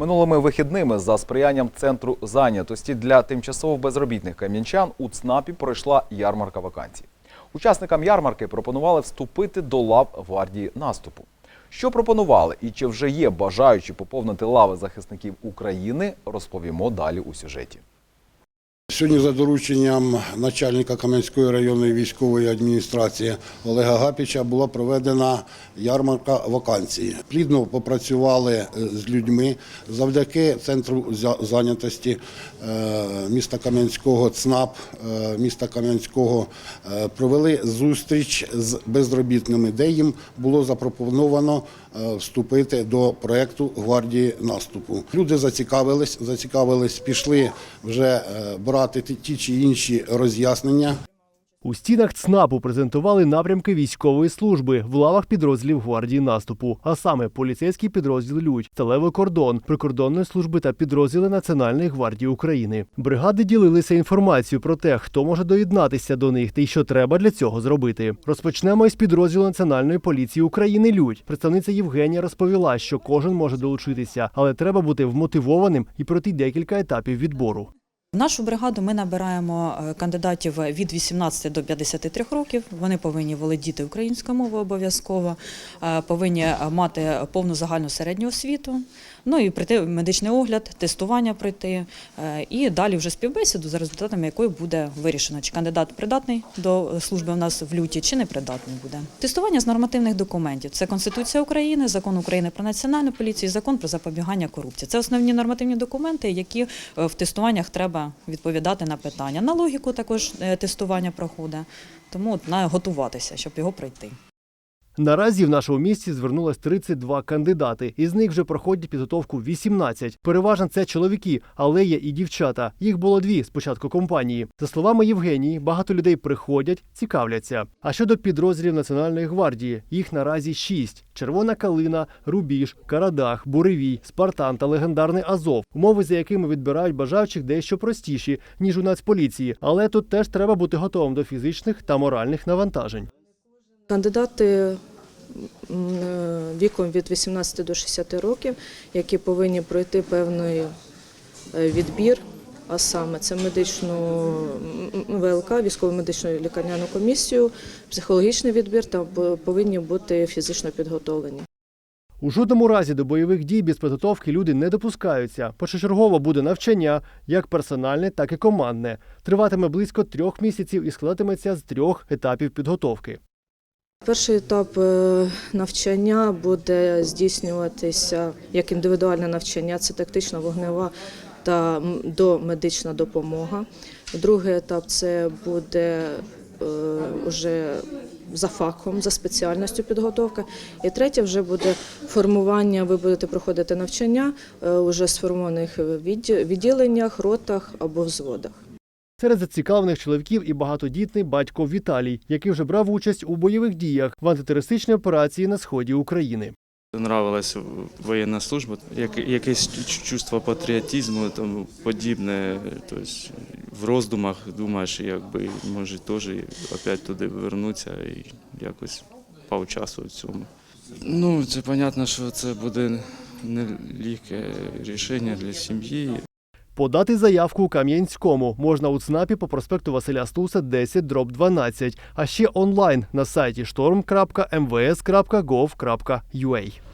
Минулими вихідними за сприянням центру зайнятості для тимчасово безробітних кам'янчан у ЦНАПі пройшла ярмарка вакансій. Учасникам ярмарки пропонували вступити до лав гвардії наступу. Що пропонували і чи вже є бажаючі поповнити лави захисників України, розповімо далі у сюжеті. Сьогодні за дорученням начальника Кам'янської районної військової адміністрації Олега Гапіча була проведена ярмарка вакансій. Плідно попрацювали е, з людьми завдяки центру зайнятості е, міста Кам'янського ЦНАП е, міста Кам'янського провели зустріч з безробітними, де їм було запропоновано вступити до проекту гвардії наступу. Люди зацікавились, зацікавились, пішли вже брати ті- ті чи інші роз'яснення. У стінах ЦНАПу презентували напрямки військової служби в лавах підрозділів гвардії наступу, а саме поліцейський підрозділ Людь, сталевий кордон, прикордонної служби та підрозділи Національної гвардії України. Бригади ділилися інформацією про те, хто може доєднатися до них та й що треба для цього зробити. Розпочнемо із підрозділу Національної поліції України Людь. Представниця Євгенія розповіла, що кожен може долучитися, але треба бути вмотивованим і пройти декілька етапів відбору. В нашу бригаду ми набираємо е, кандидатів від 18 до 53 років. Вони повинні володіти українською мовою обов'язково, е, повинні мати повну загальну середню освіту. Ну і прийти в медичний огляд, тестування пройти, е, і далі вже співбесіду, за результатами якої буде вирішено, чи кандидат придатний до служби у нас в люті, чи не придатний буде. Тестування з нормативних документів це Конституція України, закон України про національну поліцію, закон про запобігання корупції. Це основні нормативні документи, які е, в тестуваннях треба відповідати на питання. На логіку також е, тестування проходить, тому от, на готуватися, щоб його пройти. Наразі в нашому місті звернулось 32 кандидати. Із них вже проходять підготовку 18. Переважно це чоловіки, але є і дівчата. Їх було дві з початку компанії. За словами Євгенії, багато людей приходять, цікавляться. А щодо підрозділів Національної гвардії, їх наразі шість: Червона калина, Рубіж, Карадах, Буревій, Спартан та легендарний Азов. Умови, за якими відбирають бажаючих дещо простіші ніж у Нацполіції, але тут теж треба бути готовим до фізичних та моральних навантажень. Кандидати віком від 18 до 60 років, які повинні пройти певний е, відбір, а саме це медичну ВЛК, військово медичну лікарняну комісію, психологічний відбір та повинні бути фізично підготовлені. У жодному разі до бойових дій без підготовки люди не допускаються. Першочергово буде навчання, як персональне, так і командне. Триватиме близько трьох місяців і складатиметься з трьох етапів підготовки. Перший етап е, навчання буде здійснюватися як індивідуальне навчання, це тактична вогнева та домедична допомога. Другий етап це буде е, вже за фахом, за спеціальністю підготовка. І третє вже буде формування. Ви будете проходити навчання е, уже сформованих відділ- відділеннях, ротах або взводах. Серед зацікавлених чоловіків і багатодітний батько Віталій, який вже брав участь у бойових діях в антитерористичній операції на сході України. Нравилась воєнна служба, як, якесь чувство патріотизму тому подібне. Тобто в роздумах думаєш, якби може теж опять туди вернутися і якось поучаствувати в цьому. Ну, це зрозуміло, що це буде нелегке рішення для сім'ї. Подати заявку у Кам'янському можна у ЦНАПі по проспекту Василя Стуса 10 дроб 12, а ще онлайн на сайті storm.mvs.gov.ua.